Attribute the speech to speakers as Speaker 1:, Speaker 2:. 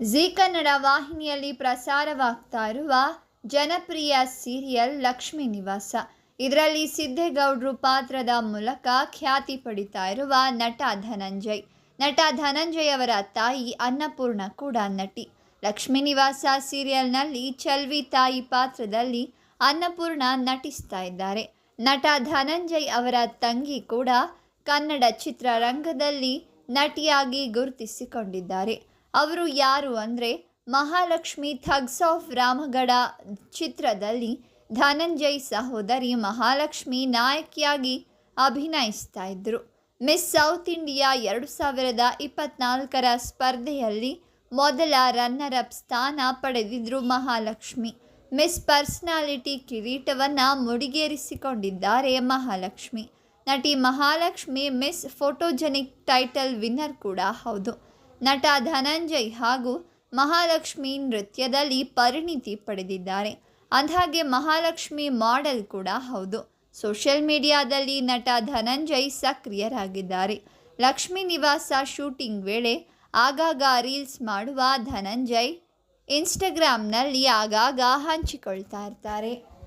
Speaker 1: G Kannada ವಾಹಿನಿಯಲ್ಲಿ ಪ್ರಸಾರವಾಗ್ತಾ ಇರುವ ಜನಪ್ರಿಯ ಸೀರಿಯಲ್ ಲಕ್ಷ್ಮೀ ನಿವಾಸ. ಇದರಲ್ಲಿ ಸಿದ್ದೇಗೌಡರು ಪಾತ್ರದ ಮೂಲಕ ಖ್ಯಾತಿ ಪಡಿತಾ ಇರುವ ನಟ ಧನಂಜಯ್. ನಟ ಧನಂಜಯ್ ಅವರ ತಾಯಿ ಅನ್ನಪೂರ್ಣ ಕೂಡ ನಟಿ. ಲಕ್ಷ್ಮೀ ನಿವಾಸ ಸೀರಿಯಲ್ನಲ್ಲಿ ಚಲ್ವಿ ತಾಯಿ ಪಾತ್ರದಲ್ಲಿ ಅನ್ನಪೂರ್ಣ ನಟಿಸ್ತಾ ಇದ್ದಾರೆ. ನಟ ಧನಂಜಯ್ ಅವರ ತಂಗಿ ಕೂಡ ಕನ್ನಡ ಚಿತ್ರರಂಗದಲ್ಲಿ ನಟಿಯಾಗಿ ಗುರುತಿಸಿಕೊಂಡಿದ್ದಾರೆ. ಅವರು ಯಾರು ಅಂದರೆ ಮಹಾಲಕ್ಷ್ಮಿ ಥಗ್ಸ್ ಆಫ್ ರಾಮಗಢ ಚಿತ್ರದಲ್ಲಿ ಧನಂಜಯ್ ಸಹೋದರಿ ಮಹಾಲಕ್ಷ್ಮಿ ನಾಯಕಿಯಾಗಿ ಅಭಿನಯಿಸ್ತಾ ಇದ್ದರು ಮಿಸ್ ಸೌತ್ ಇಂಡಿಯಾ ಎರಡು ಸಾವಿರದ ಇಪ್ಪತ್ನಾಲ್ಕರ ಸ್ಪರ್ಧೆಯಲ್ಲಿ ಮೊದಲ ರನ್ನರ್ ಅಪ್ ಸ್ಥಾನ ಪಡೆದಿದ್ರು ಮಹಾಲಕ್ಷ್ಮಿ. ಮಿಸ್ ಪರ್ಸನಾಲಿಟಿ ಕಿರೀಟವನ್ನು ಮುಡಿಗೇರಿಸಿಕೊಂಡಿದ್ದಾರೆ ಮಹಾಲಕ್ಷ್ಮಿ. ನಟಿ Mahalakshmi Miss photogenic title winner ಕೂಡ ಹೌದು. ನಟ ಧನಂಜಯ್ ಹಾಗೂ ಮಹಾಲಕ್ಷ್ಮಿ ನೃತ್ಯದಲ್ಲಿ ಪರಿಣಿತಿ ಪಡೆದಿದ್ದಾರೆ. ಅಂದಹಾಗೆ ಮಹಾಲಕ್ಷ್ಮಿ ಮಾಡೆಲ್ ಕೂಡ ಹೌದು. ಸೋಷಿಯಲ್ ಮೀಡಿಯಾದಲ್ಲಿ ನಟ ಧನಂಜಯ್ ಸಕ್ರಿಯರಾಗಿದ್ದಾರೆ. ಲಕ್ಷ್ಮೀ ನಿವಾಸ ಶೂಟಿಂಗ್ ವೇಳೆ ಆಗಾಗ ರೀಲ್ಸ್ ಮಾಡುವ ಧನಂಜಯ್ ಇನ್ಸ್ಟಾಗ್ರಾಮ್ನಲ್ಲಿ ಆಗಾಗ ಹಂಚಿಕೊಳ್ತಾ ಇರ್ತಾರೆ.